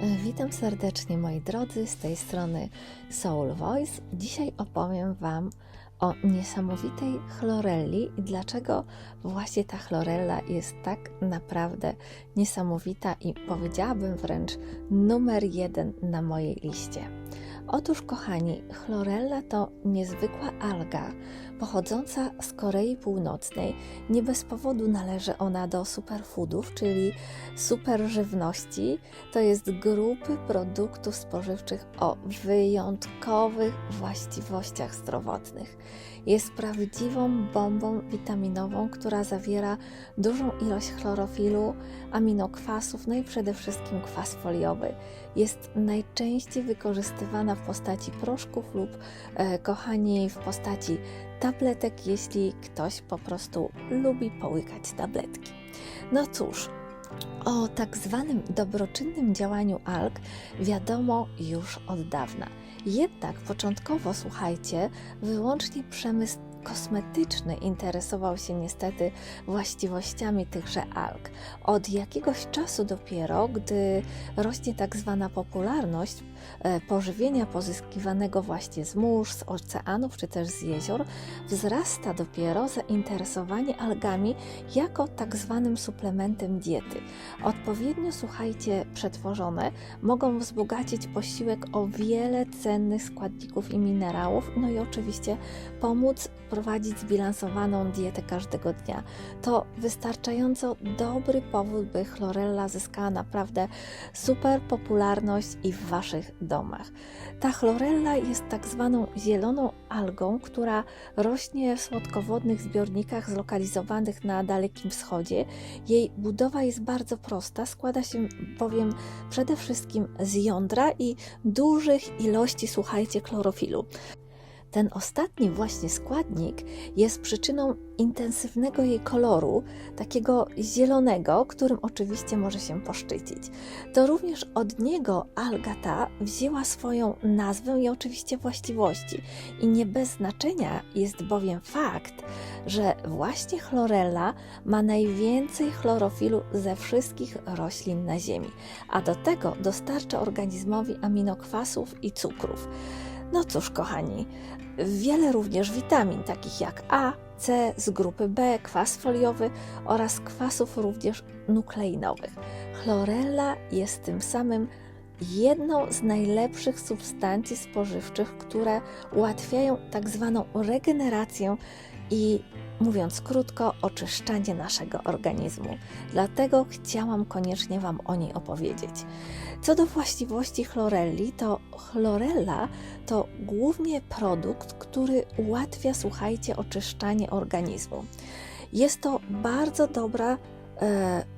Witam serdecznie moi drodzy, z tej strony Soul Voice. Dzisiaj opowiem Wam o niesamowitej chlorelli i dlaczego właśnie ta chlorella jest tak naprawdę niesamowita i powiedziałabym wręcz numer jeden na mojej liście. Otóż, kochani, chlorella to niezwykła alga pochodząca z Korei Północnej. Nie bez powodu należy ona do superfoodów, czyli superżywności. To jest grupy produktów spożywczych o wyjątkowych właściwościach zdrowotnych. Jest prawdziwą bombą witaminową, która zawiera dużą ilość chlorofilu, aminokwasów, no i przede wszystkim kwas foliowy. Jest najczęściej wykorzystywana w postaci proszków lub, e, kochani, w postaci tabletek, jeśli ktoś po prostu lubi połykać tabletki. No cóż, o tak zwanym dobroczynnym działaniu alg wiadomo już od dawna. Jednak początkowo, słuchajcie, wyłącznie przemysł kosmetyczny interesował się niestety właściwościami tychże alg. Od jakiegoś czasu dopiero, gdy rośnie tak zwana popularność pożywienia pozyskiwanego właśnie z mórz, z oceanów czy też z jezior, wzrasta dopiero zainteresowanie algami jako tak zwanym suplementem diety. Odpowiednio, słuchajcie, przetworzone mogą wzbogacić posiłek o wiele cennych składników i minerałów, no i oczywiście pomóc prowadzić zbilansowaną dietę każdego dnia. To wystarczająco dobry powód, by chlorella zyskała naprawdę super popularność i w Waszych domach. Ta chlorella jest tak zwaną zieloną algą, która rośnie w słodkowodnych zbiornikach zlokalizowanych na Dalekim Wschodzie. Jej budowa jest bardzo prosta, składa się bowiem przede wszystkim z jądra i dużych ilości, słuchajcie, chlorofilu. Ten ostatni właśnie składnik jest przyczyną intensywnego jej koloru, takiego zielonego, którym oczywiście może się poszczycić. To również od niego alga ta wzięła swoją nazwę i oczywiście właściwości. I nie bez znaczenia jest bowiem fakt, że właśnie chlorella ma najwięcej chlorofilu ze wszystkich roślin na Ziemi, a do tego dostarcza organizmowi aminokwasów i cukrów. No cóż, kochani, wiele również witamin, takich jak A, C z grupy B, kwas foliowy oraz kwasów również nukleinowych. Chlorella jest tym samym jedną z najlepszych substancji spożywczych, które ułatwiają tak zwaną regenerację i mówiąc krótko, oczyszczanie naszego organizmu. Dlatego chciałam koniecznie Wam o niej opowiedzieć. Co do właściwości chlorelli, to chlorella to głównie produkt, który ułatwia, słuchajcie, oczyszczanie organizmu. Jest to bardzo dobra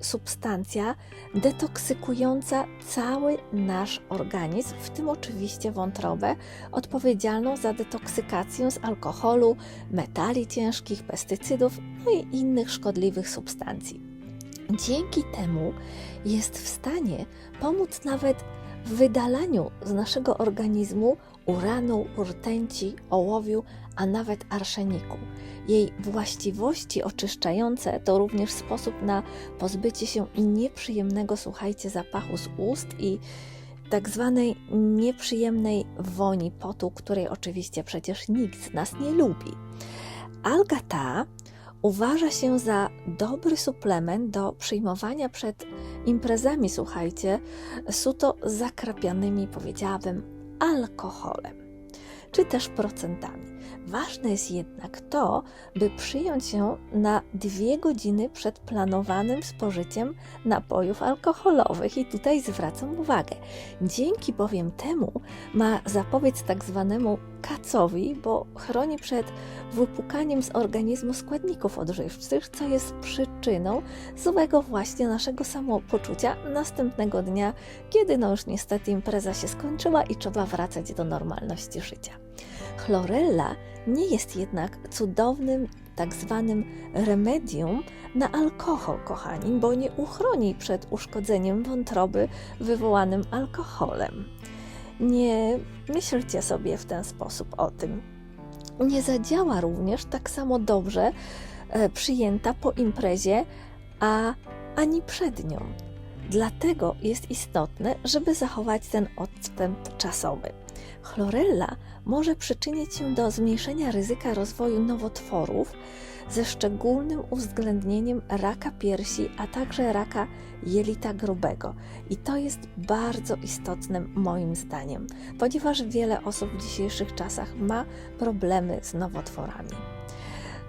substancja detoksykująca cały nasz organizm, w tym oczywiście wątrobę, odpowiedzialną za detoksykację z alkoholu, metali ciężkich, pestycydów no i innych szkodliwych substancji. Dzięki temu jest w stanie pomóc nawet w wydalaniu z naszego organizmu uranu, rtęci, ołowiu, a nawet arszeniku. Jej właściwości oczyszczające to również sposób na pozbycie się nieprzyjemnego, słuchajcie, zapachu z ust i tak zwanej nieprzyjemnej woni potu, której oczywiście przecież nikt z nas nie lubi. Alga ta uważa się za dobry suplement do przyjmowania przed imprezami, słuchajcie, suto zakrapianymi, powiedziałabym, alkoholem, czy też procentami. Ważne jest jednak to, by przyjąć ją na dwie godziny przed planowanym spożyciem napojów alkoholowych. I tutaj zwracam uwagę. Dzięki bowiem temu ma zapobiec tak zwanemu kacowi, bo chroni przed wypukaniem z organizmu składników odżywczych, co jest przyczyną złego właśnie naszego samopoczucia następnego dnia, kiedy no już niestety impreza się skończyła i trzeba wracać do normalności życia. Chlorella nie jest jednak cudownym tak zwanym remedium na alkohol, kochani, bo nie uchroni przed uszkodzeniem wątroby wywołanym alkoholem. Nie myślcie sobie w ten sposób o tym. Nie zadziała również tak samo dobrze e, przyjęta po imprezie, a ani przed nią. Dlatego jest istotne, żeby zachować ten odstęp czasowy. Chlorella może przyczynić się do zmniejszenia ryzyka rozwoju nowotworów ze szczególnym uwzględnieniem raka piersi, a także raka jelita grubego. I to jest bardzo istotne moim zdaniem, ponieważ wiele osób w dzisiejszych czasach ma problemy z nowotworami.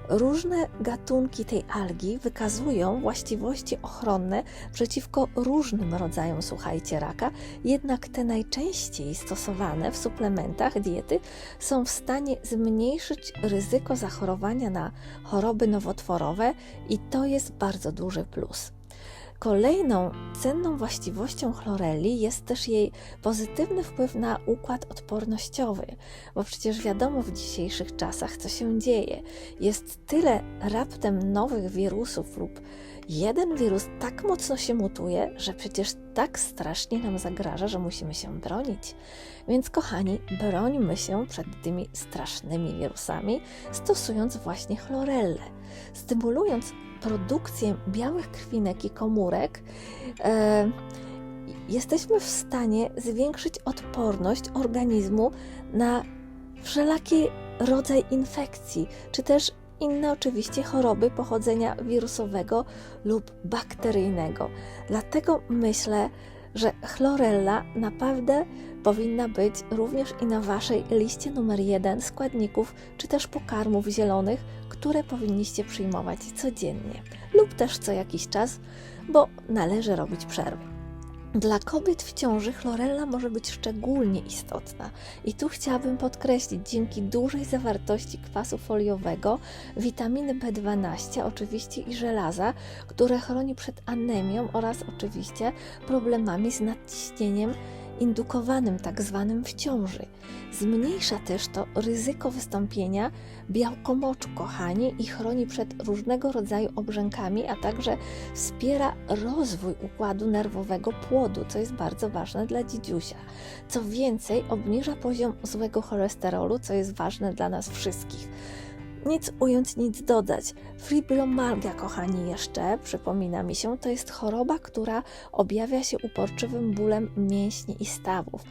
Różne gatunki tej algi wykazują właściwości ochronne przeciwko różnym rodzajom, słuchajcie, raka, jednak te najczęściej stosowane w suplementach diety są w stanie zmniejszyć ryzyko zachorowania na choroby nowotworowe i to jest bardzo duży plus. Kolejną cenną właściwością chloreli jest też jej pozytywny wpływ na układ odpornościowy, bo przecież wiadomo w dzisiejszych czasach, co się dzieje. Jest tyle raptem nowych wirusów lub jeden wirus tak mocno się mutuje, że przecież tak strasznie nam zagraża, że musimy się bronić. Więc kochani, brońmy się przed tymi strasznymi wirusami, stosując właśnie chlorellę, stymulując produkcję białych krwinek i komórek, e, jesteśmy w stanie zwiększyć odporność organizmu na wszelaki rodzaj infekcji, czy też inne oczywiście choroby pochodzenia wirusowego lub bakteryjnego. Dlatego myślę, że chlorella naprawdę powinna być również i na Waszej liście numer jeden składników czy też pokarmów zielonych, które powinniście przyjmować codziennie lub też co jakiś czas, bo należy robić przerwy. Dla kobiet w ciąży chlorella może być szczególnie istotna i tu chciałabym podkreślić, dzięki dużej zawartości kwasu foliowego, witaminy B12 oczywiście i żelaza, które chroni przed anemią oraz oczywiście problemami z nadciśnieniem indukowanym tak zwanym w ciąży. Zmniejsza też to ryzyko wystąpienia białkomoczu, kochani, i chroni przed różnego rodzaju obrzękami, a także wspiera rozwój układu nerwowego płodu, co jest bardzo ważne dla dzidziusia. Co więcej, obniża poziom złego cholesterolu, co jest ważne dla nas wszystkich. Nic ująć, nic dodać. Fibromalgia, kochani, jeszcze przypomina mi się, to jest choroba, która objawia się uporczywym bólem mięśni i stawów,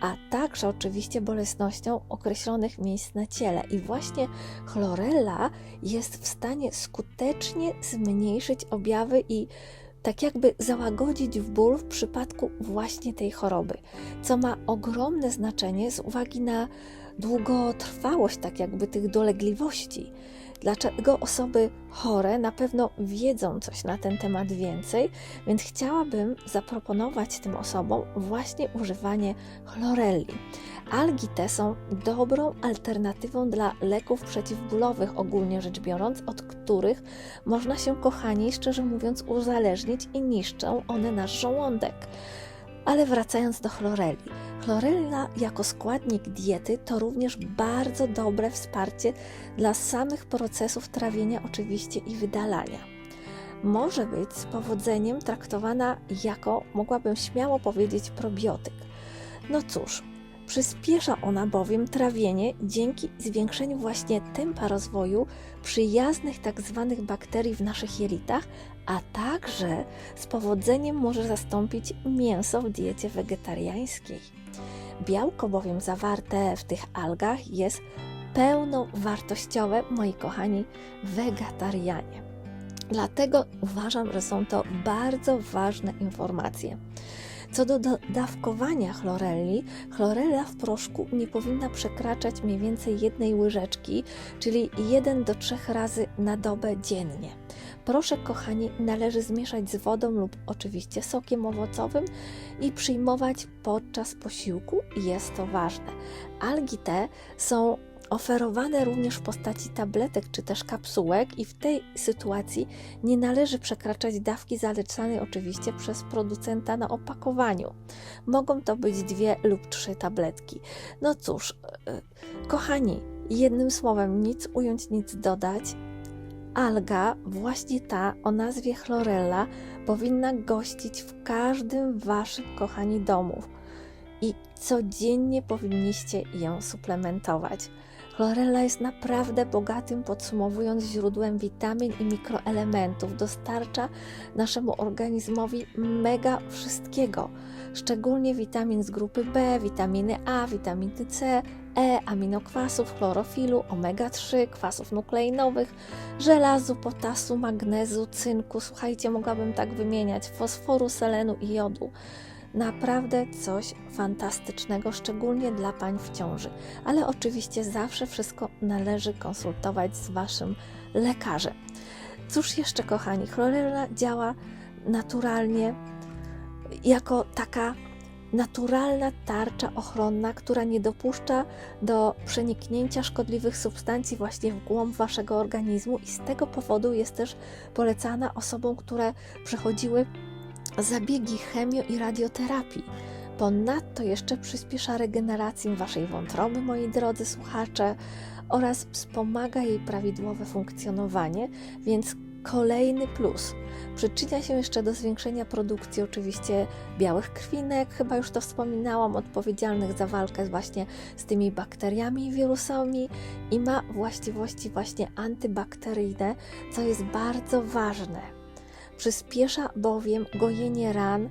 a także oczywiście bolesnością określonych miejsc na ciele. I właśnie chlorella jest w stanie skutecznie zmniejszyć objawy i tak jakby załagodzić w ból w przypadku właśnie tej choroby, co ma ogromne znaczenie z uwagi na długotrwałość tak jakby tych dolegliwości. Dlaczego osoby chore na pewno wiedzą coś na ten temat więcej, więc chciałabym zaproponować tym osobom właśnie używanie chlorelli. Algi te są dobrą alternatywą dla leków przeciwbólowych, ogólnie rzecz biorąc, od których można się, kochani, szczerze mówiąc, uzależnić i niszczą one nasz żołądek. Ale wracając do chloreli. Chlorella jako składnik diety to również bardzo dobre wsparcie dla samych procesów trawienia oczywiście i wydalania. Może być z powodzeniem traktowana jako, mogłabym śmiało powiedzieć, probiotyk. No cóż, Przyspiesza ona bowiem trawienie dzięki zwiększeniu właśnie tempa rozwoju przyjaznych tzw. Tak bakterii w naszych jelitach, a także z powodzeniem może zastąpić mięso w diecie wegetariańskiej. Białko bowiem zawarte w tych algach jest pełnowartościowe, moi kochani wegetarianie. Dlatego uważam, że są to bardzo ważne informacje. Co do dawkowania chlorelli, chlorella w proszku nie powinna przekraczać mniej więcej jednej łyżeczki, czyli 1 do 3 razy na dobę dziennie. Proszek, kochani, należy zmieszać z wodą lub oczywiście sokiem owocowym i przyjmować podczas posiłku. Jest to ważne. Algi te są oferowane również w postaci tabletek czy też kapsułek i w tej sytuacji nie należy przekraczać dawki zalecanej oczywiście przez producenta na opakowaniu. Mogą to być dwie lub trzy tabletki. No cóż, e, kochani, jednym słowem nic ująć, nic dodać. Alga, właśnie ta o nazwie chlorella, powinna gościć w każdym waszym, kochani, domów i codziennie powinniście ją suplementować. Chlorella jest naprawdę bogatym, podsumowując, źródłem witamin i mikroelementów. Dostarcza naszemu organizmowi mega wszystkiego, szczególnie witamin z grupy B, witaminy A, witaminy C, E, aminokwasów, chlorofilu, omega-3, kwasów nukleinowych, żelazu, potasu, magnezu, cynku. Słuchajcie, mogłabym tak wymieniać, fosforu, selenu i jodu. Naprawdę coś fantastycznego, szczególnie dla pań w ciąży. Ale oczywiście zawsze wszystko należy konsultować z waszym lekarzem. Cóż jeszcze, kochani, chlorella działa naturalnie jako taka naturalna tarcza ochronna, która nie dopuszcza do przeniknięcia szkodliwych substancji właśnie w głąb waszego organizmu i z tego powodu jest też polecana osobom, które przechodziły zabiegi chemio i radioterapii. Ponadto jeszcze przyspiesza regenerację waszej wątroby, moi drodzy słuchacze, oraz wspomaga jej prawidłowe funkcjonowanie, więc kolejny plus. Przyczynia się jeszcze do zwiększenia produkcji oczywiście białych krwinek, chyba już to wspominałam, odpowiedzialnych za walkę właśnie z tymi bakteriami i wirusami i ma właściwości właśnie antybakteryjne, co jest bardzo ważne. Przyspiesza bowiem gojenie ran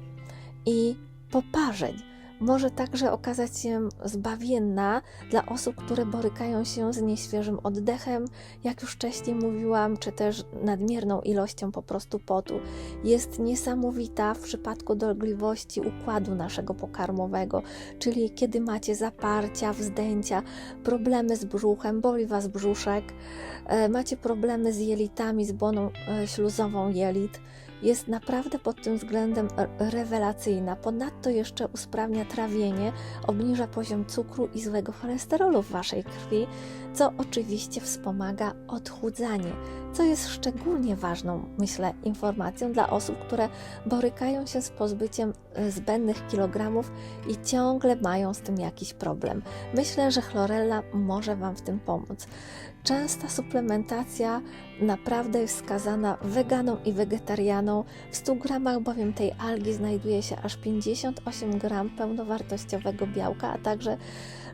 i poparzeń może także okazać się zbawienna dla osób, które borykają się z nieświeżym oddechem, jak już wcześniej mówiłam, czy też nadmierną ilością po prostu potu. Jest niesamowita w przypadku dolegliwości układu naszego pokarmowego, czyli kiedy macie zaparcia, wzdęcia, problemy z brzuchem, boli Was brzuszek, e, macie problemy z jelitami, z błoną e, śluzową jelit jest naprawdę pod tym względem rewelacyjna. Ponadto jeszcze usprawnia trawienie, obniża poziom cukru i złego cholesterolu w waszej krwi, co oczywiście wspomaga odchudzanie, co jest szczególnie ważną, myślę, informacją dla osób, które borykają się z pozbyciem e, zbędnych kilogramów i ciągle mają z tym jakiś problem. Myślę, że chlorella może Wam w tym pomóc. Częsta suplementacja naprawdę jest wskazana weganom i wegetarianom. W 100 gramach bowiem tej algi znajduje się aż 58 gram pełnowartościowego białka, a także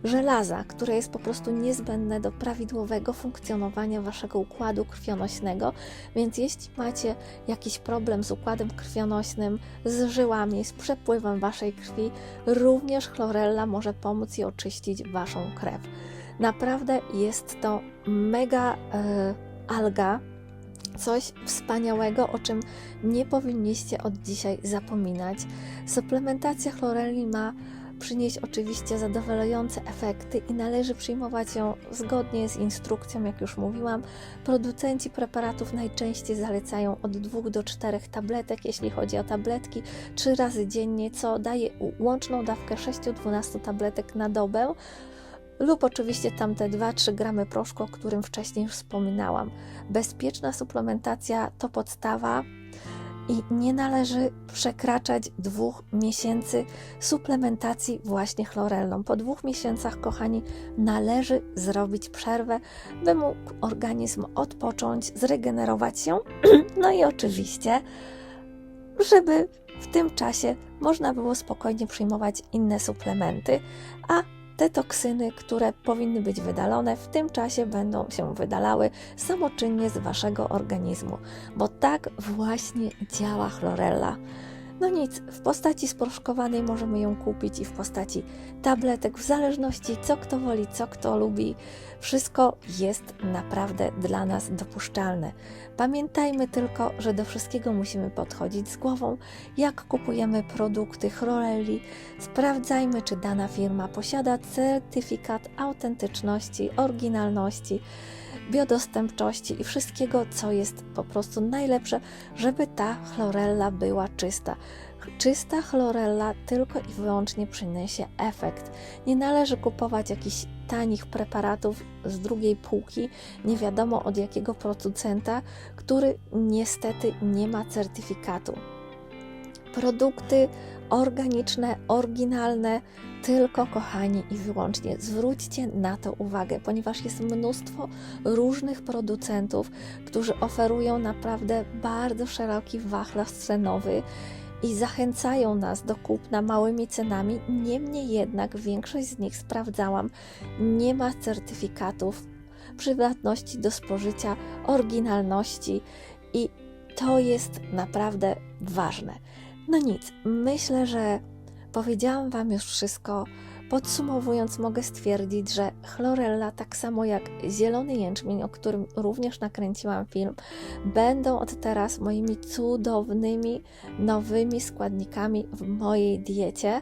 żelaza, które jest po prostu niezbędne do prawidłowego funkcjonowania waszego układu krwionośnego. Więc jeśli macie jakiś problem z układem krwionośnym, z żyłami, z przepływem waszej krwi, również chlorella może pomóc i oczyścić waszą krew. Naprawdę jest to mega e, alga, coś wspaniałego, o czym nie powinniście od dzisiaj zapominać. Suplementacja chloreli ma przynieść oczywiście zadowalające efekty i należy przyjmować ją zgodnie z instrukcją, jak już mówiłam. Producenci preparatów najczęściej zalecają od 2 do 4 tabletek, jeśli chodzi o tabletki, 3 razy dziennie, co daje łączną dawkę 6-12 tabletek na dobę lub oczywiście tamte 2-3 gramy proszku, o którym wcześniej już wspominałam. Bezpieczna suplementacja to podstawa i nie należy przekraczać dwóch miesięcy suplementacji właśnie chlorellą. Po dwóch miesiącach, kochani, należy zrobić przerwę, by mógł organizm odpocząć, zregenerować się. No i oczywiście, żeby w tym czasie można było spokojnie przyjmować inne suplementy, a te toksyny, które powinny być wydalone, w tym czasie będą się wydalały samoczynnie z waszego organizmu, bo tak właśnie działa chlorella. No nic, w postaci sproszkowanej możemy ją kupić i w postaci tabletek, w zależności co kto woli, co kto lubi. Wszystko jest naprawdę dla nas dopuszczalne. Pamiętajmy tylko, że do wszystkiego musimy podchodzić z głową. Jak kupujemy produkty Chlorelli, sprawdzajmy, czy dana firma posiada certyfikat autentyczności, oryginalności biodostępczości i wszystkiego, co jest po prostu najlepsze, żeby ta chlorella była czysta. Czysta chlorella tylko i wyłącznie przyniesie efekt. Nie należy kupować jakichś tanich preparatów z drugiej półki, nie wiadomo od jakiego producenta, który niestety nie ma certyfikatu. Produkty organiczne, oryginalne, tylko kochani i wyłącznie zwróćcie na to uwagę, ponieważ jest mnóstwo różnych producentów, którzy oferują naprawdę bardzo szeroki wachlarz cenowy i zachęcają nas do kupna małymi cenami. Niemniej jednak większość z nich sprawdzałam, nie ma certyfikatów przydatności do spożycia, oryginalności i to jest naprawdę ważne. No nic, myślę, że powiedziałam Wam już wszystko. Podsumowując, mogę stwierdzić, że chlorella, tak samo jak zielony jęczmień, o którym również nakręciłam film, będą od teraz moimi cudownymi, nowymi składnikami w mojej diecie.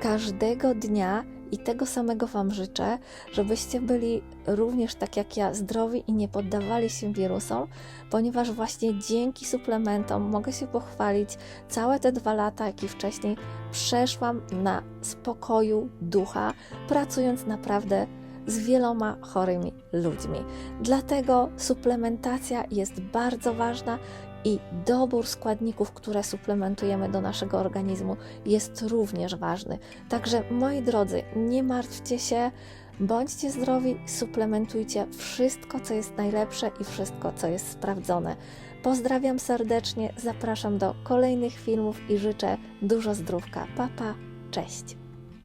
Każdego dnia i tego samego Wam życzę, żebyście byli również tak jak ja zdrowi i nie poddawali się wirusom, ponieważ właśnie dzięki suplementom mogę się pochwalić całe te dwa lata, jak i wcześniej przeszłam na spokoju ducha, pracując naprawdę z wieloma chorymi ludźmi. Dlatego suplementacja jest bardzo ważna i dobór składników, które suplementujemy do naszego organizmu, jest również ważny. Także moi drodzy, nie martwcie się, bądźcie zdrowi, suplementujcie wszystko, co jest najlepsze i wszystko, co jest sprawdzone. Pozdrawiam serdecznie, zapraszam do kolejnych filmów i życzę dużo zdrówka. Papa, pa, cześć!